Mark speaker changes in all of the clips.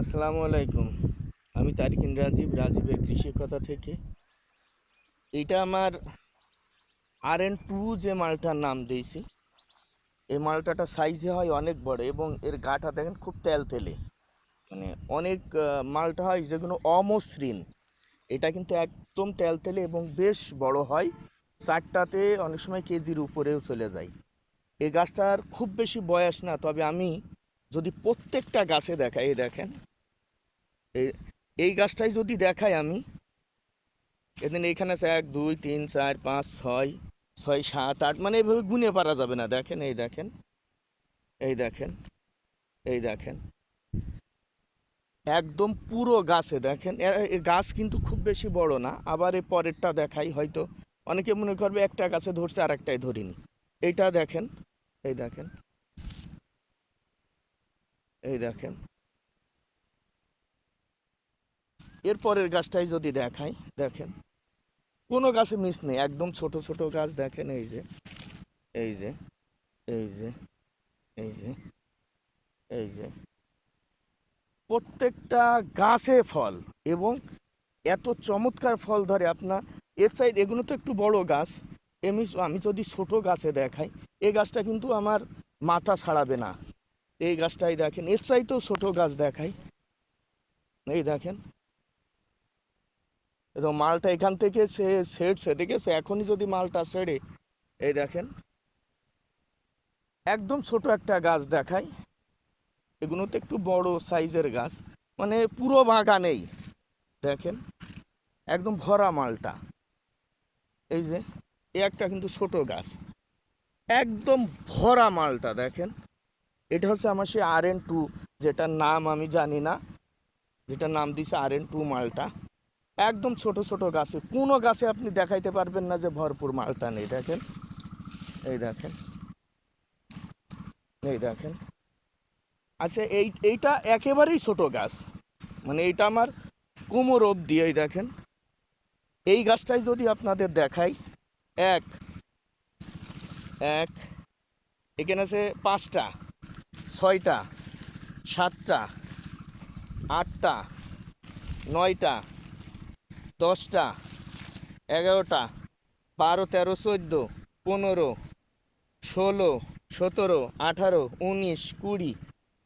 Speaker 1: আসসালামু আলাইকুম। আমি তারিকিন রাজীব রাজীবের কৃষি কথা থেকে। এটা আমার আর এন টু যে মালটার নাম দিয়েছি, এই মালটাটা সাইজে হয় অনেক বড় এবং এর গাটা দেখেন খুব তেলতেলে। মানে অনেক মালটা হয় যেগুলো অমসৃণ। এটা কিন্তু একদম তেলতেলে এবং বেশ বড় হয়। চারটাতে অনেক সময় কেজির উপরেও চলে যায়। এই গাছটার খুব বেশি বয়স না, তবে আমি যদি প্রত্যেকটা গাছে দেখাই, এই দেখেন, এই গাছটাই যদি দেখাই আমি, এদিন এইখানে আছে এক, দুই, তিন, চার, পাঁচ, ছয় ছয়, সাত, আট মানে এইভাবে গুনে পারা যাবে না। দেখেন, এই দেখেন এই দেখেন এই দেখেন, একদম পুরো গাছে দেখেন গাছ কিন্তু খুব বেশি বড় না, আবার এই পরেরটা দেখাই, হয়তো অনেকে মনে করবে একটা গাছে ধরছে আর একটাই ধরিনি। এইটা দেখেন, এই দেখেন এই দেখেন। এরপরের গাছটাই যদি দেখাই, দেখেন। কোনো গাছে মিস নেই, একদম ছোট ছোট গাছ দেখেন, এই যে এই যে এই যে এই যে এই যে। প্রত্যেকটা গাছে ফল এবং এত চমৎকার ফল ধরে আপনার, এর সাইড এগুলো তো একটু বড় গাছ। এমনি আমি যদি ছোট গাছে দেখাই এই গাছটা কিন্তু আমার মাথা ছাড়াবে না। এই গাছটাই দেখেন, এর চাইতেও ছোট গাছ দেখাই। এই দেখেন। তো মালটা এখান থেকে সে ছেড়ছে দেখেছে এখনই যদি মালটা ছেড়ে, এই দেখেন। একদম ছোট একটা গাছ দেখাই। এগুলো তো একটু বড় সাইজের গাছ মানে পুরো বাগানেই, দেখেন। একদম ভরা মালটা। এই যে, এ একটা কিন্তু ছোট গাছ। একদম ভরা মালটা, দেখেন। এটা হচ্ছে আমার সেই আর এন টু যেটার নাম আমি জানি না। যেটার নাম দিছে আর এন টু মালটা। একদম ছোট ছোট গাছে। কোনো গাছে আপনি দেখাইতে পারবেন না যে ভরপুর মালটা নেই। দেখেন। এই দেখেন। এই দেখেন। আচ্ছা এই, এইটা একেবারেই ছোট গাছ। মানে এইটা আমার কোমর অবধি, এই দেখেন। এই গাছটাই যদি আপনাদের দেখাই, এক এক, এখানে আছে পাঁচটা। ছয়টা, সাতটা, আটটা, নয়টা, দশটা, এগারোটা, বারো, তেরো, চোদ্দ, পনেরো, ষোলো, সতেরো, আঠারো, উনিশ, কুড়ি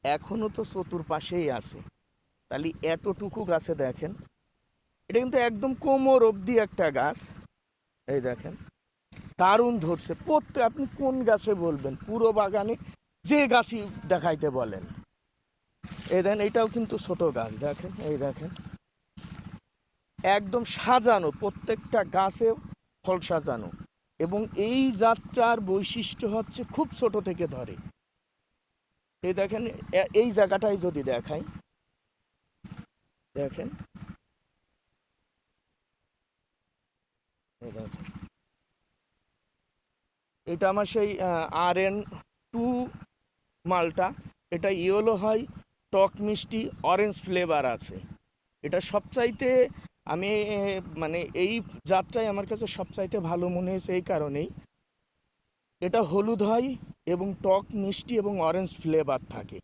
Speaker 1: এখনও তো চতুর্পাশেই আছে। তাহলে এতটুকু গাছে দেখেন, এটা কিন্তু একদম কোমর অবধি একটা গাছ। এই দেখেন, দারুণ ধরছে। প্রত্যেক আপনি কোন গাছে বলবেন? পুরো বাগানে যে গাছই দেখাইতে বলেন। এই দেখেন, এটাও কিন্তু ছোট গাছ, দেখেন, এই দেখেন। একদম সাজানো, প্রত্যেকটা গাছে ফল সাজানো। এবং এই যাত্রার বৈশিষ্ট্য হচ্ছে খুব ছোট থেকে ধরে। এই দেখেন এই জায়গাটাই যদি দেখাই, দেখেন। এটা আমার সেই আর এন টু মালটা, এটা ইয়েলো হয়, টক মিষ্টি অরেঞ্জ ফ্লেভার আছে। এটা সবচাইতে আমি মানে এই জাতটাই আমার কাছে সবচাইতে ভালো মনে হয়েছে এই কারণেই। এটা হলুদ হয় এবং টক মিষ্টি এবং অরেঞ্জ ফ্লেভার থাকে।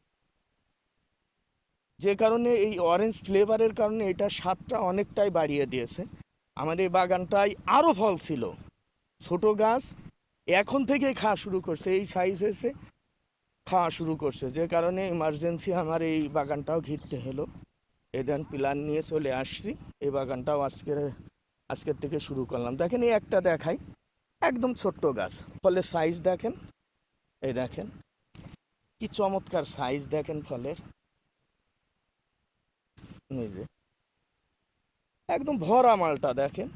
Speaker 1: যে কারণে এই অরেঞ্জ ফ্লেভারের কারণে এটা স্বাদটা অনেকটাই বাড়িয়ে দিয়েছে। আমার এই বাগানটায় আরও ফল ছিল। ছোট গাছ এখন থেকেই খাওয়া শুরু করছে, এই সাইজ হয়েছে। খাওয়া শুরু করছে। যে কারণে ইমার্জেন্সি আমার এই বাগানটাও ঘিরতে হলো। এদেন প্ল্যান নিয়ে চলে আসছি। এই বাগানটাও আজকের আজকের থেকে শুরু করলাম। দেখেন, এই একটা দেখাই। একদম ছোট্ট গাছ। ফলের সাইজ দেখেন। এই দেখেন, কি চমৎকার সাইজ দেখেন ফলের। যে, একদম ভরা মালটা দেখেন।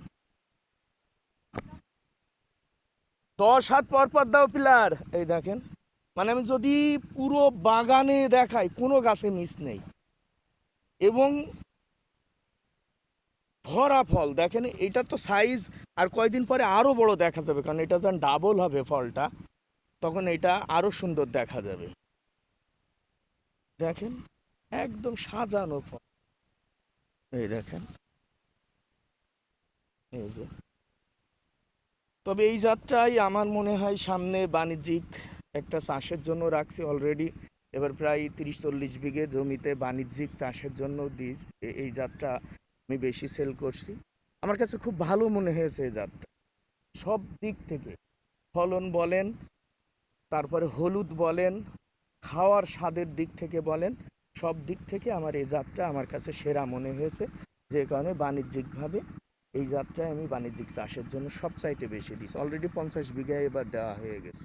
Speaker 1: দশ হাত পর পর দাও পিলার। এই দেখেন মানে আমি যদি পুরো বাগানে দেখাই, কোনো গাছে মিস নেই। এবং ভরা ফল, দেখেন এটার তো সাইজ আর কয়দিন পরে আরও বড় দেখা যাবে, কারণ এটা যখন ডাবল হবে ফলটা, তখন এটা আরও সুন্দর দেখা যাবে। দেখেন, একদম সাজানো ফল। এই দেখেন। এই যে। তবে এই যাত্রায় আমার মনে হয় সামনে বাণিজ্যিক একটা চাষের জন্য রাখছি অলরেডি এবার প্রায় তিরিশ চল্লিশ বিঘে জমিতে বাণিজ্যিক চাষের জন্য দিই। এই জাতটা আমি বেশি সেল করছি। আমার কাছে খুব ভালো মনে হয়েছে এই জাতটা। সব দিক থেকে ফলন বলেন, তারপরে হলুদ বলেন, খাওয়ার স্বাদের দিক থেকে বলেন, সব দিক থেকে আমার এই জাতটা আমার কাছে সেরা মনে হয়েছে। যে কারণে বাণিজ্যিকভাবে এই জাতটা আমি বাণিজ্যিক চাষের জন্য সবচাইতে বেশি দিচ্ছি অলরেডি পঞ্চাশ বিঘা এবার দেওয়া হয়ে গেছে।